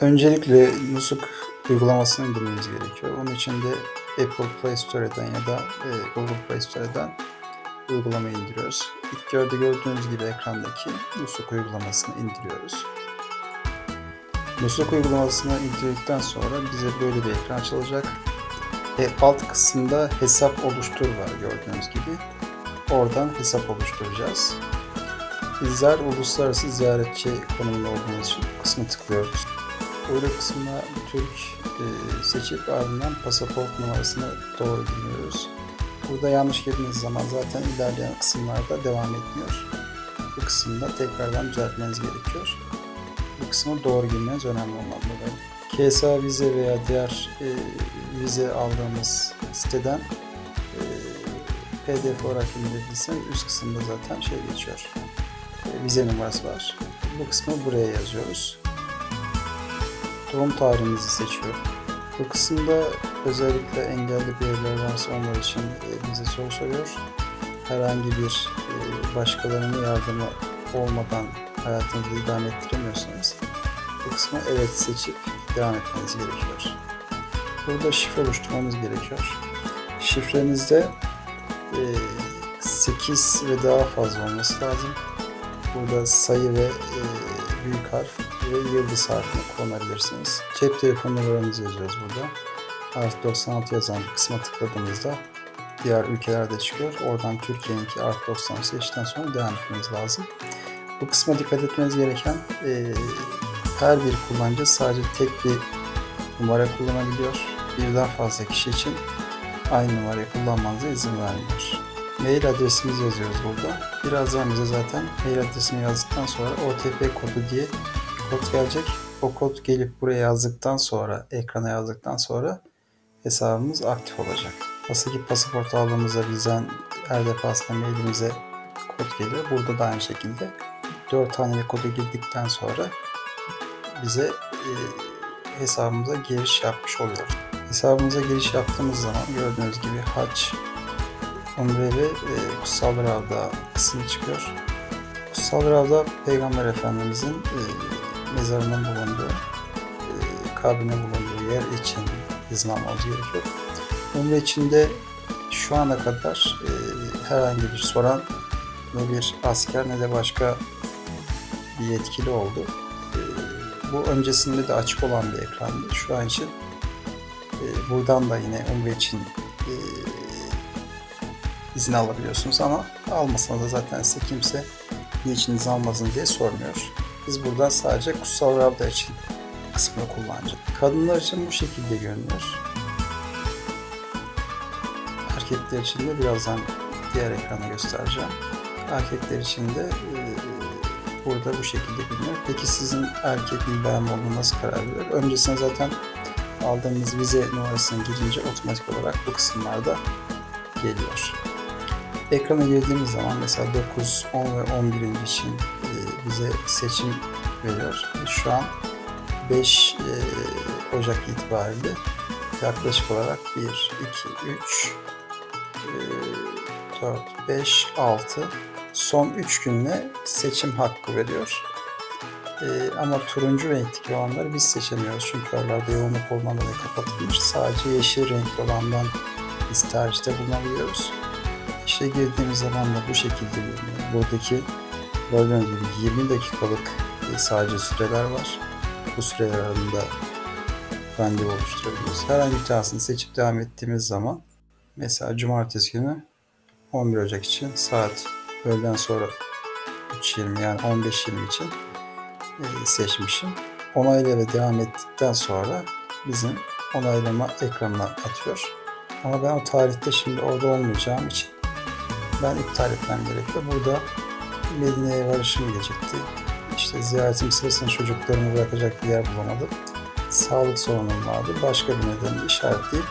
Öncelikle Nusuk uygulamasını indirmeniz gerekiyor. Onun için de Apple Play Store'dan ya da e, Google Play Store'dan uygulamayı indiriyoruz. İlk gördüğü gördüğünüz gibi ekrandaki Nusuk uygulamasını indiriyoruz. Nusuk uygulamasını indirdikten sonra bize böyle bir ekran açılacak. E, alt kısımda hesap oluştur var gördüğünüz gibi. Oradan hesap oluşturacağız. Bizler uluslararası ziyaretçi konumunda olduğumuz için kısmı tıklıyoruz. Uyruk kısmına Türk e, seçip ardından pasaport numarasını doğru giriyoruz. Burada yanlış girdiğiniz zaman zaten ilerleyen kısımlarda devam etmiyor. Bu kısımda tekrardan düzeltmeniz gerekiyor. Bu kısmı doğru girmeniz önemli olmalı. KSA vize veya diğer e, vize aldığımız siteden e, PDF olarak indirdiysen üst kısımda zaten şey geçiyor. E, vize numarası var. Bu kısmı buraya yazıyoruz. Doğum tarihimizi seçiyor. Bu kısımda özellikle engelli bireyler varsa onlar için e, bize soru soruyor. Herhangi bir e, başkalarının yardımı olmadan hayatınızı idame ettiremiyorsanız bu kısmı evet seçip devam etmeniz gerekiyor. Burada şifre oluşturmamız gerekiyor. Şifrenizde e, 8 ve daha fazla olması lazım. Burada sayı ve e, büyük harf ve yıldız harfini kullanabilirsiniz. Cep telefonu numaranızı yazıyoruz burada. Artı 96 yazan kısma tıkladığınızda diğer ülkelerde çıkıyor. Oradan Türkiye'ninki artı 90 seçtikten sonra devam etmeniz lazım. Bu kısma dikkat etmeniz gereken e, her bir kullanıcı sadece tek bir numara kullanabiliyor. Birden fazla kişi için aynı numarayı kullanmanıza izin vermiyor. Mail adresimizi yazıyoruz burada. Birazdan bize zaten mail adresini yazdıktan sonra OTP kodu diye kod gelecek. O kod gelip buraya yazdıktan sonra, ekrana yazdıktan sonra hesabımız aktif olacak. Nasıl ki pasaport aldığımızda bizden her defasında mailimize kod geliyor. Burada da aynı şekilde 4 haneli kodu girdikten sonra bize e, hesabımıza giriş yapmış oluyoruz. Hesabımıza giriş yaptığımız zaman gördüğünüz gibi haç, umre ve e, kutsal Ravda kısmı çıkıyor. Kutsal Ravda Peygamber Efendimizin e, mezarının bulunduğu, e, kabrinin bulunduğu yer için almamız gerekiyor. Umre içinde şu ana kadar e, herhangi bir soran ne bir asker ne de başka bir yetkili oldu. E, bu öncesinde de açık olan bir ekrandı. Şu an için buradan da yine Umre için izin alabiliyorsunuz ama almasına da zaten size kimse niçin izin almasın diye sormuyor. Biz buradan sadece kutsal Ravda için kısmını kullanacağız. Kadınlar için bu şekilde görünüyor. Erkekler için de birazdan diğer ekrana göstereceğim. Erkekler için de e, burada bu şekilde görünüyor. Peki sizin erkek mi bayan mı nasıl karar veriyor? Öncesinde zaten aldığımız vize numarasını girince otomatik olarak bu kısımlarda geliyor. Ekrana girdiğimiz zaman mesela 9, 10 ve 11. için e, bize seçim veriyor. Şu an 5 e, Ocak itibariyle yaklaşık olarak 1, 2, 3, e, 4, 5, 6 son 3 günle seçim hakkı veriyor. E, ama turuncu renkteki olanları biz seçemiyoruz. Çünkü oralarda yoğunluk olmadan kapatılmış. Sadece yeşil renkli olandan biz tercihte bulunabiliyoruz. İşe girdiğimiz zaman da bu şekilde görünüyor. Buradaki gördüğünüz gibi 20 dakikalık e, sadece süreler var. Bu süreler arasında randevu oluşturabiliyoruz. Herhangi bir tanesini seçip devam ettiğimiz zaman mesela cumartesi günü 11 Ocak için saat öğleden sonra 3.20 yani 15.20 için e, seçmişim. Onayla devam ettikten sonra bizim onaylama ekranına atıyor. Ama ben o tarihte şimdi orada olmayacağım için ben iptal etmem gerekiyor. Burada Medine'ye varışım gecikti. İşte ziyaretim sırasında çocuklarımı bırakacak bir yer bulamadım. Sağlık sorunum vardı. Başka bir nedenle işaretleyip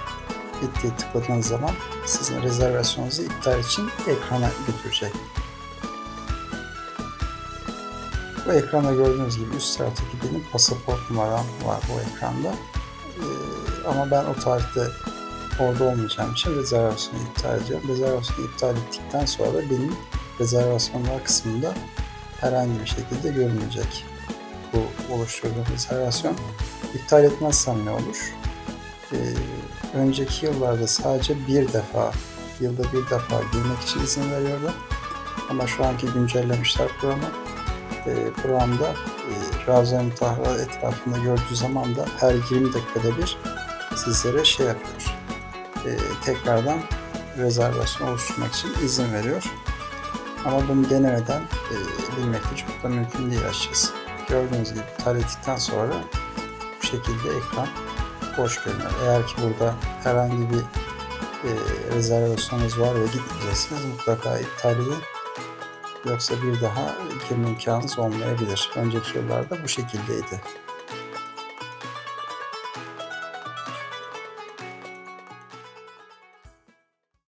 bittiği tıkladığınız zaman sizin rezervasyonunuzu iptal için ekrana götürecek. Bu ekranda gördüğünüz gibi üst taraftaki benim pasaport numaram var bu ekranda. Ee, ama ben o tarihte orada olmayacağım için rezervasyonu iptal ediyorum. Rezervasyonu iptal ettikten sonra benim rezervasyonlar kısmında herhangi bir şekilde görünmeyecek bu oluşturduğum rezervasyon. iptal etmezsem ne olur? Ee, önceki yıllarda sadece bir defa, yılda bir defa girmek için izin veriyordu. Ama şu anki güncellemişler programı. Ee, programda e, Ravza-i Mutahhara etrafında gördüğü zaman da her 20 dakikada bir sizlere şey yapıyor. Ee, tekrardan rezervasyon oluşturmak için izin veriyor. Ama bunu denemeden e, bilmek de çok da mümkün değil açıkçası. Gördüğünüz gibi iptal ettikten sonra bu şekilde ekran boş görünüyor. Eğer ki burada herhangi bir e, rezervasyonunuz var ve gitmeyeceksiniz mutlaka iptal edin. Yoksa bir daha girme imkanınız olmayabilir. Önceki yıllarda bu şekildeydi.